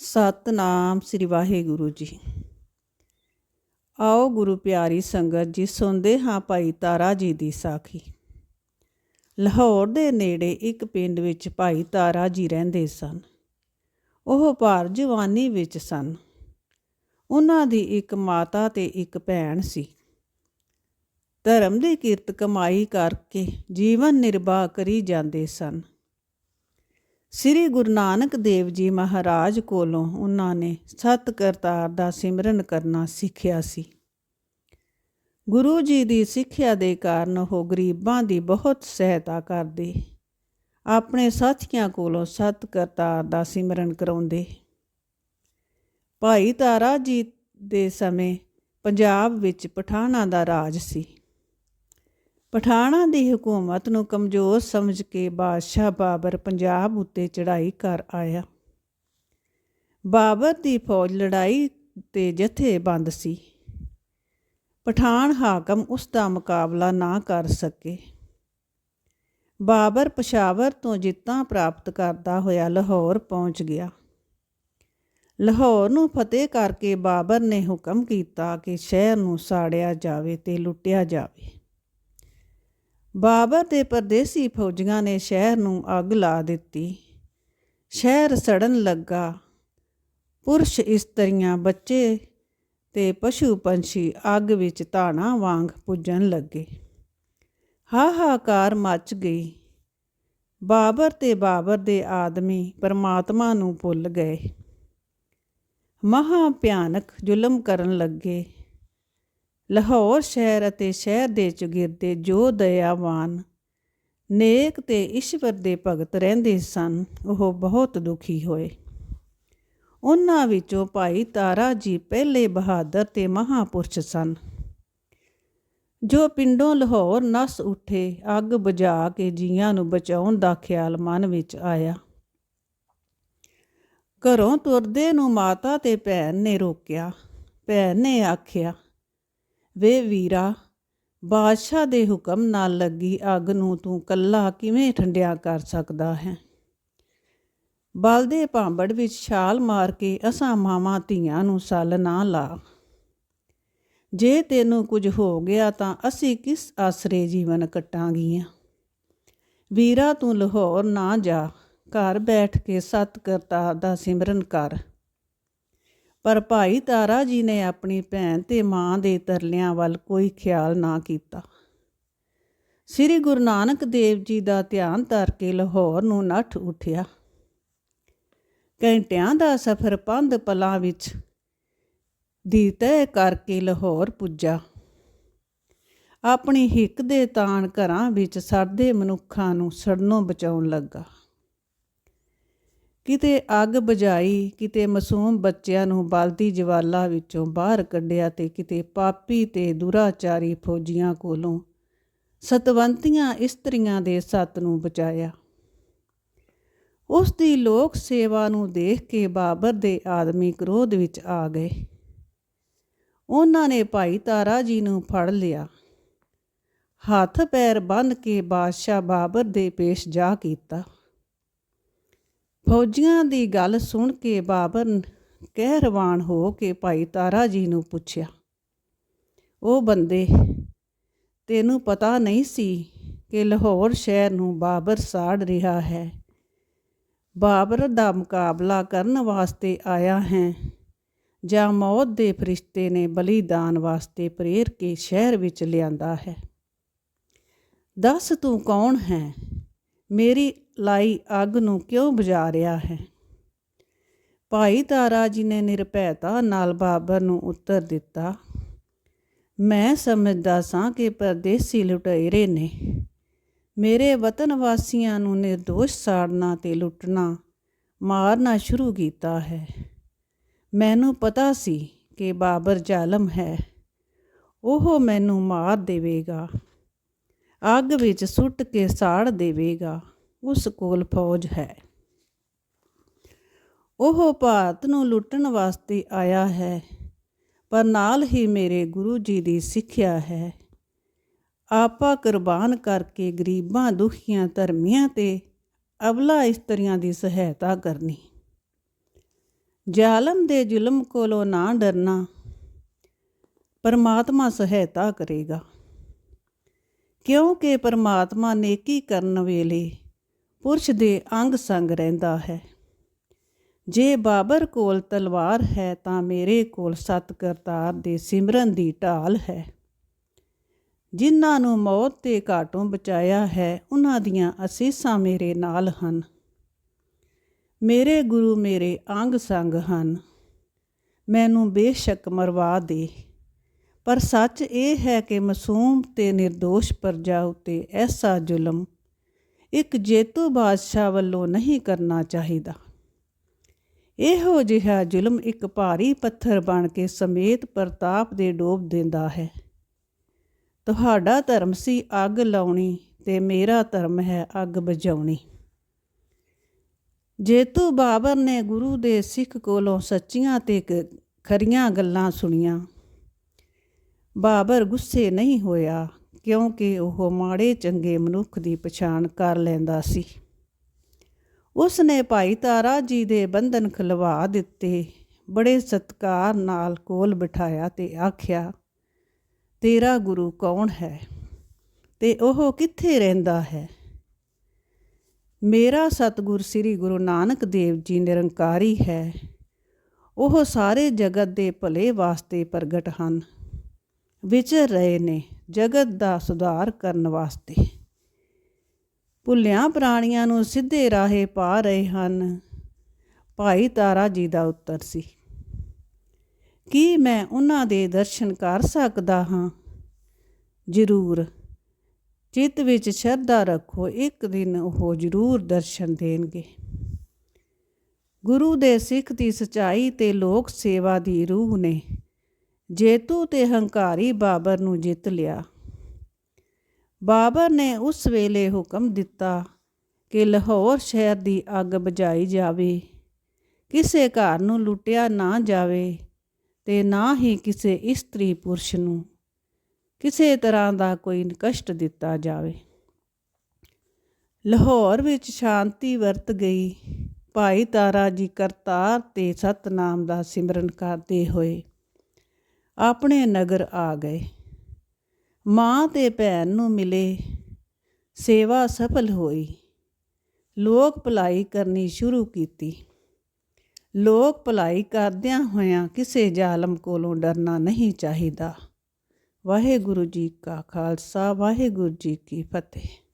ਸਤਨਾਮ ਸ੍ਰੀ ਵਾਹਿਗੁਰੂ ਜੀ। ਆਓ ਗੁਰੂ ਪਿਆਰੀ ਸੰਗਤ ਜੀ, ਸੁਣਦੇ ਹਾਂ ਭਾਈ ਤਾਰਾ ਜੀ ਦੀ ਸਾਖੀ। ਲਾਹੌਰ ਦੇ ਨੇੜੇ ਇੱਕ ਪਿੰਡ ਵਿੱਚ ਭਾਈ ਤਾਰਾ ਜੀ ਰਹਿੰਦੇ ਸਨ। ਉਹ ਭਾਰ ਜਵਾਨੀ ਵਿੱਚ ਸਨ। ਉਹਨਾਂ ਦੀ ਇੱਕ ਮਾਤਾ ਤੇ ਇੱਕ ਭੈਣ ਸੀ। ਧਰਮ ਦੀ ਕਿਰਤ ਕਮਾਈ ਕਰਕੇ ਜੀਵਨ ਨਿਰਵਾਹ ਕਰੀ ਜਾਂਦੇ ਸਨ। ਸ੍ਰੀ ਗੁਰੂ ਨਾਨਕ ਦੇਵ ਜੀ ਮਹਾਰਾਜ ਕੋਲੋਂ ਉਹਨਾਂ ਨੇ ਸਤ ਕਰਤਾਰ ਦਾ ਸਿਮਰਨ ਕਰਨਾ ਸਿੱਖਿਆ ਸੀ। ਗੁਰੂ ਜੀ ਦੀ ਸਿੱਖਿਆ ਦੇ ਕਾਰਨ ਉਹ ਗਰੀਬਾਂ ਦੀ ਬਹੁਤ ਸਹਾਇਤਾ ਕਰਦੇ, ਆਪਣੇ ਸਾਥੀਆਂ ਕੋਲੋਂ ਸਤ ਕਰਤਾਰ ਦਾ ਸਿਮਰਨ ਕਰਾਉਂਦੇ। ਭਾਈ ਤਾਰਾ ਜੀ ਦੇ ਸਮੇਂ ਪੰਜਾਬ ਵਿੱਚ ਪਠਾਣਾ ਦਾ ਰਾਜ ਸੀ। ਪਠਾਣਾ ਦੀ ਹਕੂਮਤ ਨੂੰ ਕਮਜ਼ੋਰ ਸਮਝ ਕੇ ਬਾਦਸ਼ਾਹ ਬਾਬਰ ਪੰਜਾਬ ਉੱਤੇ ਚੜ੍ਹਾਈ ਕਰ ਆਇਆ। ਬਾਬਰ ਦੀ ਫੌਜ ਲੜਾਈ ਤੇ ਜਥੇਬੰਦ ਸੀ। ਪਠਾਨ ਹਾਕਮ ਉਸ ਦਾ ਮੁਕਾਬਲਾ ਨਾ ਕਰ ਸਕੇ। ਬਾਬਰ ਪਸ਼ਾਵਰ ਤੋਂ ਜਿੱਤਾਂ ਪ੍ਰਾਪਤ ਕਰਦਾ ਹੋਇਆ ਲਾਹੌਰ ਪਹੁੰਚ ਗਿਆ। ਲਾਹੌਰ ਨੂੰ ਫਤਿਹ ਕਰਕੇ ਬਾਬਰ ਨੇ ਹੁਕਮ ਕੀਤਾ ਕਿ ਸ਼ਹਿਰ ਨੂੰ ਸਾੜਿਆ ਜਾਵੇ ਤੇ ਲੁੱਟਿਆ ਜਾਵੇ। ਬਾਬਰ ਦੇ ਪਰਦੇਸੀ ਫੌਜੀਆਂ ਨੇ ਸ਼ਹਿਰ ਨੂੰ ਅੱਗ ਲਾ ਦਿੱਤੀ। ਸ਼ਹਿਰ ਸੜਨ ਲੱਗਾ। ਪੁਰਸ਼ ਇਸਤਰੀਆਂ, ਬੱਚੇ ਤੇ ਪਸ਼ੂ ਪੰਛੀ ਅੱਗ ਵਿੱਚ ਧਾਣਾ ਵਾਂਗ ਪੁੱਜਣ ਲੱਗੇ। ਹਾਹਾਕਾਰ ਮਚ ਗਈ। ਬਾਬਰ ਤੇ ਬਾਬਰ ਦੇ ਆਦਮੀ ਪਰਮਾਤਮਾ ਨੂੰ ਭੁੱਲ ਗਏ। ਮਹਾ ਭਿਆਨਕ ਜ਼ੁਲਮ ਕਰਨ ਲੱਗੇ। ਲਾਹੌਰ ਸ਼ਹਿਰ ਅਤੇ ਸ਼ਹਿਰ ਦੇ ਚੁਗਿਰਦੇ ਜੋ ਦਇਆਵਾਨ ਨੇਕ ਤੇ ਈਸ਼ਵਰ ਦੇ ਭਗਤ ਰਹਿੰਦੇ ਸਨ, ਉਹ ਬਹੁਤ ਦੁਖੀ ਹੋਏ। ਉਹਨਾਂ ਵਿੱਚੋਂ ਭਾਈ ਤਾਰਾ ਜੀ ਪਹਿਲੇ ਬਹਾਦਰ ਤੇ ਮਹਾਪੁਰਸ਼ ਸਨ। ਜੋ ਪਿੰਡੋਂ ਲਾਹੌਰ ਨਸ ਉੱਠੇ, ਅੱਗ ਬੁਝਾ ਕੇ ਜੀਆਂ ਨੂੰ ਬਚਾਉਣ ਦਾ ਖਿਆਲ ਮਨ ਵਿੱਚ ਆਇਆ। ਘਰੋਂ ਤੁਰਦੇ ਨੂੰ ਮਾਤਾ ਤੇ ਭੈਣ ਨੇ ਰੋਕਿਆ। ਭੈਣ ਨੇ ਆਖਿਆ ਵੇ ਵੀਰਾ, ਬਾਦਸ਼ਾਹ ਦੇ ਹੁਕਮ ਨਾਲ ਲੱਗੀ ਅੱਗ ਨੂੰ ਤੂੰ ਕੱਲਾ ਕਿਵੇਂ ਠੰਡਿਆ ਕਰ ਸਕਦਾ ਹੈ? ਬਲਦੇ ਭਾਂਬੜ ਵਿੱਚ ਛਾਲ ਮਾਰ ਕੇ ਅਸਾਂ ਮਾਵਾਂ ਧੀਆਂ ਨੂੰ ਸੱਲ ਨਾ ਲਾ। ਜੇ ਤੈਨੂੰ ਕੁਝ ਹੋ ਗਿਆ ਤਾਂ ਅਸੀਂ ਕਿਸ ਆਸਰੇ ਜੀਵਨ ਕੱਟਾਂਗੀਆਂ? ਵੀਰਾ ਤੂੰ ਲਾਹੌਰ ਨਾ ਜਾ, ਘਰ ਬੈਠ ਕੇ ਸਤ ਕਰਤਾ ਦਾ ਸਿਮਰਨ ਕਰ। ਪਰ ਭਾਈ ਤਾਰਾ ਜੀ ਨੇ ਆਪਣੀ ਭੈਣ ਤੇ ਮਾਂ ਦੇ ਤਰਲਿਆਂ ਵੱਲ ਕੋਈ ਖਿਆਲ ਨਾ ਕੀਤਾ। ਸ੍ਰੀ ਗੁਰੂ ਨਾਨਕ ਦੇਵ ਜੀ ਦਾ ਧਿਆਨ ਧਰ ਕੇ ਲਾਹੌਰ ਨੂੰ ਨੱਠ ਉੱਠਿਆ। ਘੰਟਿਆਂ ਦਾ ਸਫ਼ਰ ਪੰਧ ਪਲਾਂ ਵਿੱਚ ਦੀ ਤੈਅ ਕਰਕੇ ਲਾਹੌਰ ਪੁੱਜਾ। ਆਪਣੀ ਹਿੱਕ ਦੇ ਤਾਣ ਘਰਾਂ ਵਿੱਚ ਸਰਦੇ ਮਨੁੱਖਾਂ ਨੂੰ ਸੜਨੋਂ ਬਚਾਉਣ ਲੱਗਾ। ਕਿਤੇ ਅੱਗ ਬੁਝਾਈ, ਕਿਤੇ ਮਾਸੂਮ ਬੱਚਿਆਂ ਨੂੰ ਬਲਦੀ ਜਵਾਲਾ ਵਿੱਚੋਂ ਬਾਹਰ ਕੱਢਿਆ ਤੇ ਕਿਤੇ ਪਾਪੀ ਤੇ ਦੁਰਾਚਾਰੀ ਫੌਜੀਆਂ ਕੋਲੋਂ ਸਤਵੰਤੀਆਂ ਇਸਤਰੀਆਂ ਦੇ ਸੱਤ ਨੂੰ ਬਚਾਇਆ। ਉਸ ਦੀ ਲੋਕ ਸੇਵਾ ਨੂੰ ਦੇਖ ਕੇ ਬਾਬਰ ਦੇ ਆਦਮੀ ਕ੍ਰੋਧ ਵਿੱਚ ਆ ਗਏ। ਉਹਨਾਂ ਨੇ ਭਾਈ ਤਾਰਾ ਜੀ ਨੂੰ ਫੜ ਲਿਆ। ਹੱਥ ਪੈਰ ਬੰਨ ਕੇ ਬਾਦਸ਼ਾਹ ਬਾਬਰ ਦੇ ਪੇਸ਼ ਜਾ ਕੀਤਾ। ਫੌਜੀਆਂ ਦੀ ਗੱਲ ਸੁਣ ਕੇ ਬਾਬਰ ਕਹਿ ਰਵਾਨ ਹੋ ਕੇ ਭਾਈ ਤਾਰਾ ਜੀ ਨੂੰ ਪੁੱਛਿਆ, ਉਹ ਬੰਦੇ, ਤੈਨੂੰ ਪਤਾ ਨਹੀਂ ਸੀ ਕਿ ਲਾਹੌਰ ਸ਼ਹਿਰ ਨੂੰ ਬਾਬਰ ਸਾੜ ਰਿਹਾ ਹੈ? ਬਾਬਰ ਦਾ ਮੁਕਾਬਲਾ ਕਰਨ ਵਾਸਤੇ ਆਇਆ ਹੈ ਜਾਂ ਮੌਤ ਦੇ ਫਰਿਸ਼ਤੇ ਨੇ ਬਲੀਦਾਨ ਵਾਸਤੇ ਪ੍ਰੇਰ ਕੇ ਸ਼ਹਿਰ ਵਿੱਚ ਲਿਆਂਦਾ ਹੈ? ਦੱਸ ਤੂੰ ਕੌਣ ਹੈ? ਮੇਰੀ ਲਾਈ ਅੱਗ ਨੂੰ ਕਿਉਂ ਬੁਝਾ ਰਿਹਾ ਹੈ? ਭਾਈ ਤਾਰਾ ਜੀ ਨੇ ਨਿਰਭੈਤਾ ਨਾਲ ਬਾਬਰ ਨੂੰ ਉੱਤਰ ਦਿੱਤਾ, ਮੈਂ ਸਮਝਦਾ ਸਾਂ ਕਿ ਪਰਦੇਸੀ ਲੁਟੇਰੇ ਨੇ ਮੇਰੇ ਵਤਨ ਵਾਸੀਆਂ ਨੂੰ નિર્ਦੋਸ਼ ਸਾੜਨਾ ਤੇ ਲੁੱਟਣਾ ਮਾਰਨਾ ਸ਼ੁਰੂ ਕੀਤਾ ਹੈ। ਮੈਨੂੰ ਪਤਾ ਸੀ ਕਿ ਬਾਬਰ ਜ਼ਾਲਮ ਹੈ, ਉਹ ਮੈਨੂੰ ਮਾਰ ਦੇਵੇਗਾ। ਅੱਗ ਵਿੱਚ ਸੁੱਟ ਕੇ ਸਾੜ ਦੇਵੇਗਾ, ਉਸ ਕੋਲ ਫੌਜ ਹੈ। ਉਹ ਭਾਰਤ ਨੂੰ ਲੁੱਟਣ ਵਾਸਤੇ ਆਇਆ ਹੈ, ਪਰ ਨਾਲ ਹੀ ਮੇਰੇ ਗੁਰੂ ਜੀ ਦੀ ਸਿੱਖਿਆ ਹੈ। ਆਪਾ ਕੁਰਬਾਨ ਕਰਕੇ ਗਰੀਬਾਂ, ਦੁਖੀਆਂ, ਧਰਮੀਆਂ ਤੇ ਅਬਲਾ ਇਸਤਰੀਆਂ ਦੀ ਸਹਾਇਤਾ ਕਰਨੀ। ਜ਼ਾਲਮ ਦੇ ਜ਼ੁਲਮ ਕੋਲੋਂ ਨਾ ਡਰਨਾ, ਪਰਮਾਤਮਾ ਸਹਾਇਤਾ ਕਰੇਗਾ। ਕਿਉਂਕਿ ਪਰਮਾਤਮਾ ਨੇਕੀ ਕਰਨ ਵੇਲੇ ਪੁਰਸ਼ ਦੇ ਅੰਗ ਸੰਗ ਰਹਿੰਦਾ ਹੈ। ਜੇ ਬਾਬਰ ਕੋਲ ਤਲਵਾਰ ਹੈ ਤਾਂ ਮੇਰੇ ਕੋਲ ਸਤ ਕਰਤਾਰ ਦੇ ਸਿਮਰਨ ਦੀ ਢਾਲ ਹੈ। ਜਿਨ੍ਹਾਂ ਨੂੰ ਮੌਤ ਤੇ ਘਾਟੋਂ ਬਚਾਇਆ ਹੈ ਉਹਨਾਂ ਦੀਆਂ ਅਸੀਸਾਂ ਮੇਰੇ ਨਾਲ ਹਨ। ਮੇਰੇ ਗੁਰੂ ਮੇਰੇ ਅੰਗ ਸੰਗ ਹਨ। ਮੈਨੂੰ ਬੇਸ਼ੱਕ ਮਰਵਾ ਦੇ। ਪਰ ਸੱਚ ਇਹ ਹੈ ਕਿ ਮਾਸੂਮ ਤੇ નિર્ਦੋਸ਼ ਪਰਜਾ ਉਤੇ ਐਸਾ ਜ਼ੁਲਮ ਇੱਕ ਜੇਤੂ ਬਾਦਸ਼ਾਹ ਵੱਲੋਂ ਨਹੀਂ ਕਰਨਾ ਚਾਹੀਦਾ। ਇਹੋ ਜਿਹਾ ਜ਼ੁਲਮ ਇੱਕ ਭਾਰੀ ਪੱਥਰ ਬਣ ਕੇ ਸਮੇਤ ਪ੍ਰਤਾਪ ਦੇ ਡੋਬ ਦਿੰਦਾ ਹੈ। ਤੁਹਾਡਾ ਧਰਮ ਸੀ ਅੱਗ ਲਾਉਣੀ ਤੇ ਮੇਰਾ ਧਰਮ ਹੈ ਅੱਗ ਬੁਝਾਉਣੀ। ਜੇਤੂ ਬਾਬਰ ਨੇ ਗੁਰੂ ਦੇ ਸਿੱਖ ਕੋਲੋਂ ਸੱਚੀਆਂ ਤੇ ਖਰੀਆਂ ਗੱਲਾਂ ਸੁਣੀਆਂ। ਬਾਬਰ ਗੁੱਸੇ ਨਹੀਂ ਹੋਇਆ, ਕਿਉਂਕਿ ਉਹ ਮਾੜੇ ਚੰਗੇ ਮਨੁੱਖ ਦੀ ਪਛਾਣ ਕਰ ਲੈਂਦਾ ਸੀ। ਉਸ ਨੇ ਭਾਈ ਤਾਰਾ ਜੀ ਦੇ ਬੰਧਨ ਖਲਵਾ ਦਿੱਤੇ। ਬੜੇ ਸਤਕਾਰ ਨਾਲ ਕੋਲ ਬਿਠਾਇਆ ਤੇ ਆਖਿਆ, ਤੇਰਾ ਗੁਰੂ ਕੌਣ ਹੈ? ਤੇ ਉਹ ਕਿੱਥੇ ਰਹਿੰਦਾ ਹੈ? ਮੇਰਾ ਸਤਗੁਰ ਸ੍ਰੀ ਗੁਰੂ ਨਾਨਕ ਦੇਵ ਜੀ ਨਿਰੰਕਾਰੀ ਹੈ। ਉਹ ਸਾਰੇ ਜਗਤ ਦੇ ਭਲੇ ਵਾਸਤੇ ਪ੍ਰਗਟ ਹਨ। ਵਿਚਰ ਰਹੇ ਨੇ, ਜਗਤ ਦਾ ਸੁਧਾਰ ਕਰਨ ਵਾਸਤੇ। ਭੁੱਲਿਆਂ ਪ੍ਰਾਣੀਆਂ ਨੂੰ ਸਿੱਧੇ ਰਾਹੇ ਪਾ ਰਹੇ ਹਨ। ਭਾਈ ਤਾਰਾ ਜੀ ਦਾ ਉੱਤਰ ਸੀ, ਕੀ ਮੈਂ ਉਹਨਾਂ ਦੇ ਦਰਸ਼ਨ ਕਰ ਸਕਦਾ ਹਾਂ? ਜ਼ਰੂਰ, ਚਿੱਤ ਵਿੱਚ ਸ਼ਰਧਾ ਰੱਖੋ, ਇੱਕ ਦਿਨ ਉਹ ਜ਼ਰੂਰ ਦਰਸ਼ਨ ਦੇਣਗੇ। ਗੁਰੂ ਦੇ ਸਿੱਖ ਦੀ ਸਚਾਈ ਤੇ ਲੋਕ ਸੇਵਾ ਦੀ ਰੂਹ ਨੇ ਜੇਤੂ ਤੇ ਹੰਕਾਰੀ ਬਾਬਰ ਨੂੰ ਜਿੱਤ ਲਿਆ। ਬਾਬਰ ਨੇ ਉਸ ਵੇਲੇ ਹੁਕਮ ਦਿੱਤਾ ਕਿ ਲਾਹੌਰ ਸ਼ਹਿਰ ਦੀ ਅੱਗ ਬੁਝਾਈ ਜਾਵੇ। ਕਿਸੇ ਘਰ ਨੂੰ ਲੁੱਟਿਆ ਨਾ ਜਾਵੇ ਤੇ ਨਾ ਹੀ ਕਿਸੇ ਇਸਤਰੀ ਪੁਰਸ਼ ਨੂੰ ਕਿਸੇ ਤਰ੍ਹਾਂ ਦਾ ਕੋਈ ਕਸ਼ਟ ਦਿੱਤਾ ਜਾਵੇ। ਲਾਹੌਰ ਵਿੱਚ ਸ਼ਾਂਤੀ ਵਰਤ ਗਈ। ਭਾਈ ਤਾਰਾ ਜੀ ਕਰਤਾਰ ਤੇ ਸਤਨਾਮ ਦਾ ਸਿਮਰਨ ਕਰਦੇ ਹੋਏ ਆਪਣੇ ਨਗਰ ਆ ਗਏ। ਮਾਂ ਤੇ ਭੈਣ ਨੂੰ ਮਿਲੇ, ਸੇਵਾ ਸਫਲ ਹੋਈ। ਲੋਕ ਭਲਾਈ ਕਰਨੀ ਸ਼ੁਰੂ ਕੀਤੀ। ਲੋਕ ਭਲਾਈ ਕਰਦਿਆਂ ਹੋਇਆਂ ਕਿਸੇ ਜ਼ਾਲਮ ਕੋਲੋਂ ਡਰਨਾ ਨਹੀਂ ਚਾਹੀਦਾ। ਵਾਹਿਗੁਰੂ ਜੀ ਕਾ ਖਾਲਸਾ, ਵਾਹਿਗੁਰੂ ਜੀ ਕੀ ਫਤਿਹ।